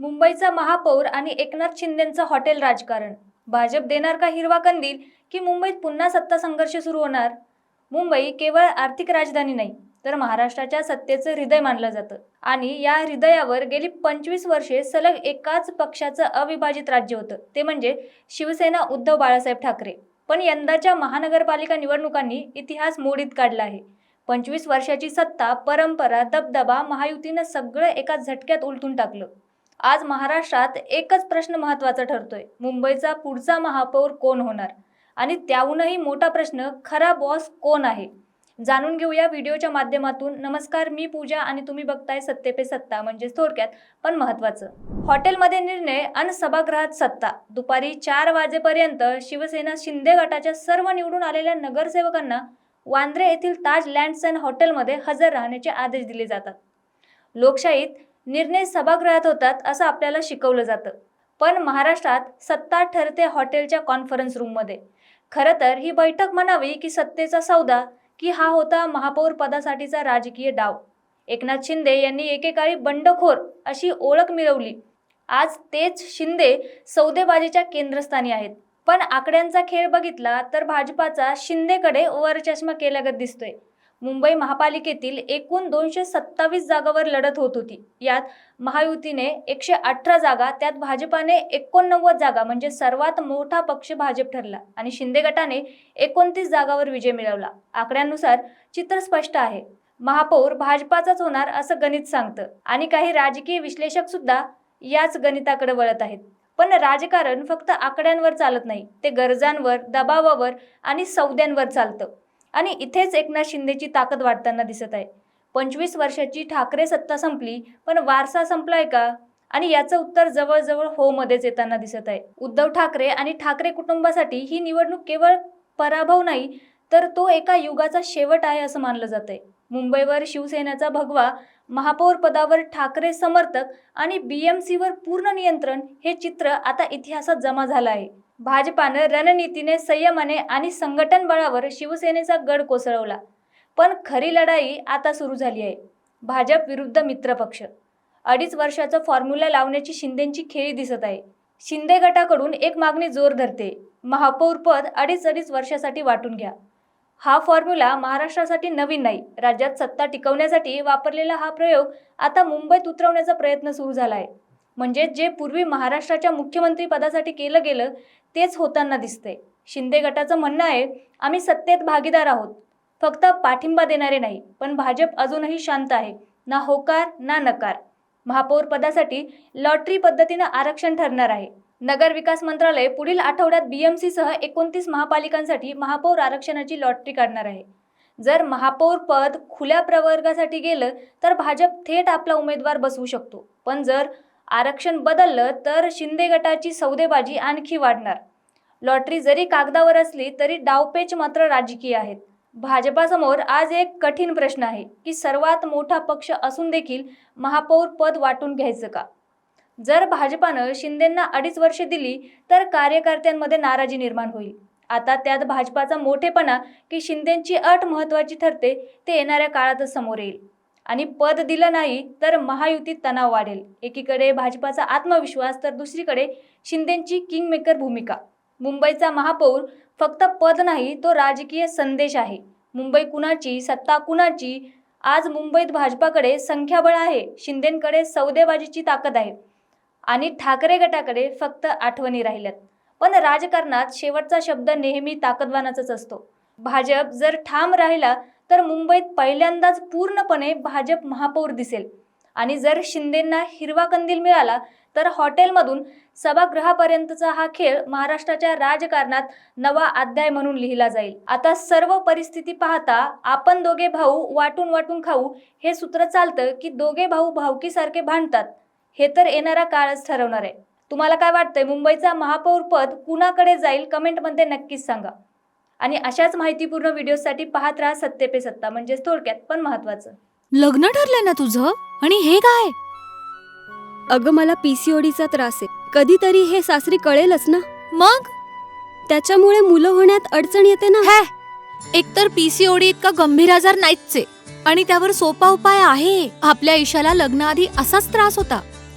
मुंबईचा महापौर आणि एकनाथ शिंदेचं हॉटेल राजकारण. भाजप देणार का हिरवा कंदील? की मुंबईत पुन्हा सत्ता संघर्ष सुरू होणार? मुंबई केवळ आर्थिक राजधानी नाही तर महाराष्ट्राच्या सत्तेचं हृदय मानलं जातं. आणि या हृदयावर गेली पंचवीस वर्षे सलग एकाच पक्षाचं अविभाजित राज्य होतं. ते म्हणजे शिवसेना उद्धव बाळासाहेब ठाकरे. पण यंदाच्या महानगरपालिका निवडणुकांनी इतिहास मोडीत काढला आहे. पंचवीस वर्षाची सत्ता परंपरा दबदबा महायुतीनं सगळं एका झटक्यात उलटून टाकलं. आज महाराष्ट्रात एकच प्रश्न महत्त्वाचा ठरतोय. मुंबईचा पुढचा महापौर कोण होणार? आणि त्याहूनही मोठा प्रश्न खरा बॉस कोण आहे? जाणून घेऊया व्हिडिओच्या माध्यमातून. नमस्कार मी पूजा आणि तुम्ही बघताय सत्ते पे सत्ता म्हणजे थोडक्यात पण महत्त्वाचं. हॉटेलमध्ये निर्णय आणि सभागृहात सत्ता. दुपारी चार वाजेपर्यंत शिवसेना शिंदे गटाच्या सर्व निवडून आलेल्या नगरसेवकांना वांद्रे येथील ताज लँड्स अँड हॉटेलमध्ये हजर राहण्याचे आदेश दिले जातात. लोकशाहीत निर्णय सभागृहात होतात असं आपल्याला शिकवलं जातं. पण महाराष्ट्रात सत्ता ठरते हॉटेलच्या कॉन्फरन्स रूममध्ये खरं तर ही बैठक म्हणावी की सत्तेचा सौदा की हा होता महापौर पदासाठीचा राजकीय डाव. एकनाथ शिंदे यांनी एकेकाळी बंडखोर अशी ओळख मिळवली. आज तेच शिंदे सौदेबाजीच्या केंद्रस्थानी आहेत. पण आकड्यांचा खेळ बघितला तर भाजपाचा शिंदेकडे ओवरचष्मा केल्यागत दिसतोय. मुंबई महापालिकेतील एकूण दोनशे सत्तावीस जागावर लढत होत होती. यात महायुतीने एकशे अठरा जागा त्यात भाजपाने एकोणनव्वद जागा म्हणजे सर्वात मोठा पक्ष भाजप ठरला आणि शिंदे गटाने एकोणतीस जागावर विजय मिळवला. आकड्यांनुसार चित्र स्पष्ट आहे. महापौर भाजपाचाच होणार असं गणित सांगतं आणि काही राजकीय विश्लेषक सुद्धा याच गणिताकडे वळत आहेत. पण राजकारण फक्त आकड्यांवर चालत नाही ते गरजांवर दबावावर आणि सौद्यांवर चालतं. आणि इथेच एकनाथ शिंदेची ताकद वाढताना दिसत आहे. पंचवीस वर्षाची ठाकरे सत्ता संपली पण वारसा संपलाय का? आणि याचं उत्तर जवळजवळ हो मध्येच येताना दिसत आहे. उद्धव ठाकरे आणि ठाकरे कुटुंबासाठी ही निवडणूक केवळ पराभव नाही तर तो एका युगाचा शेवट आहे असं मानलं जातंय. मुंबईवर शिवसेनेचा भगवा महापौर पदावर ठाकरे समर्थक आणि बीएमसीवर पूर्ण नियंत्रण हे चित्र आता इतिहासात जमा झालं आहे. भाजपानं रणनीतीने संयमाने आणि संघटन बळावर शिवसेनेचा गड कोसळवला. पण खरी लढाई आता सुरू झाली आहे. भाजप विरुद्ध मित्रपक्ष अडीच वर्षाचा फॉर्म्युला लावण्याची शिंदेची खेळी दिसत आहे. शिंदे गटाकडून एक मागणी जोर धरते. महापौर पद अडीच अडीच वर्षासाठी वाटून घ्या. हा फॉर्म्युला महाराष्ट्रासाठी नवीन नाही. राज्यात सत्ता टिकवण्यासाठी वापरलेला हा प्रयोग आता मुंबईत उतरवण्याचा प्रयत्न सुरू झाला आहे म्हणजे जे पूर्वी महाराष्ट्राच्या मुख्यमंत्री पदासाठी केलं गेलं तेच होताना दिसतंय. शिंदे गटाचं म्हणणं आहे आम्ही सत्तेत भागीदार आहोत. फक्त पाठिंबा देणारे नाही पण भाजप अजूनही शांत आहे. ना होकार ना नकार. महापौर पदासाठी लॉटरी पद्धतीनं आरक्षण ठरणार आहे. नगर विकास मंत्रालय पुढील आठवड्यात बीएमसी सह एकोणतीस महापालिकांसाठी महापौर आरक्षणाची लॉटरी काढणार आहे. जर महापौर पद खुल्या प्रवर्गासाठी गेलं तर भाजप थेट आपला उमेदवार बसवू शकतो. पण जर आरक्षण बदललं तर शिंदे गटाची सौदेबाजी आणखी वाढणार. लॉटरी जरी कागदावर असली तरी डावपेच मात्र राजकीय आहेत. भाजपासमोर आज एक कठीण प्रश्न आहे की सर्वात मोठा पक्ष असून देखील महापौर पद वाटून घ्यायचं का? जर भाजपानं शिंदेंना अडीच वर्षे दिली तर कार्यकर्त्यांमध्ये नाराजी निर्माण होईल. आता त्यात भाजपाचा मोठेपणा की शिंदेंची अट महत्त्वाची ठरते ते येणाऱ्या काळातच समोर येईल. आणि पद दिलं नाही तर महायुतीत तणाव वाढेल. एकीकडे भाजपाचा आत्मविश्वास तर दुसरीकडे शिंदेंची किंगमेकर भूमिका. मुंबईचा महापौर फक्त पद नाही तो राजकीय संदेश आहे. मुंबई कुणाची सत्ता कुणाची? आज मुंबईत भाजपाकडे संख्याबळ आहे. शिंदेंकडे सौदेबाजीची ताकद आहे. आणि ठाकरे गटाकडे फक्त आठवणी राहिल्यात. पण राजकारणात शेवटचा शब्द नेहमी ताकदवानाचाच असतो. भाजप जर ठाम राहिला तर मुंबईत पहिल्यांदाच पूर्णपणे भाजप महापौर दिसेल. आणि जर शिंदेंना हिरवा कंदील मिळाला तर हॉटेलमधून सभागृहापर्यंतचा हा खेळ महाराष्ट्राच्या राजकारणात नवा अध्याय म्हणून लिहिला जाईल. आता सर्व परिस्थिती पाहता आपण दोघे भाऊ वाटून वाटून खाऊ हे सूत्र चालतं की दोघे भाऊ भावकीसारखे भांडतात. हे तर येणारा काळच ठरवणार आहे. तुम्हाला काय वाटतंय? मुंबईचा महापौर पद कुणाकडे जाईल? कमेंटमध्ये नक्कीच सांगा. आणि अशाच माहितीपूर्ण व्हिडिओसाठी पाहत राहा सत्ते पे सत्ता म्हणजेच थोडक्यात पण महत्वाचं लग्न ठरलंय ना तुझं? आणि हे काय? अगं मला पीसीओडीचा त्रास आहे. कधीतरी हे सासरी कळेलच ना? मग? त्याच्यामुळे मुलं होण्यात अडचण येते ना? हे! एकतर पीसीओडी इतका गंभीर आजार नाहीच आहे आणि त्यावर सोपा उपाय आहे. आपल्या ईशाला लग्नाआधी असाच त्रास होता.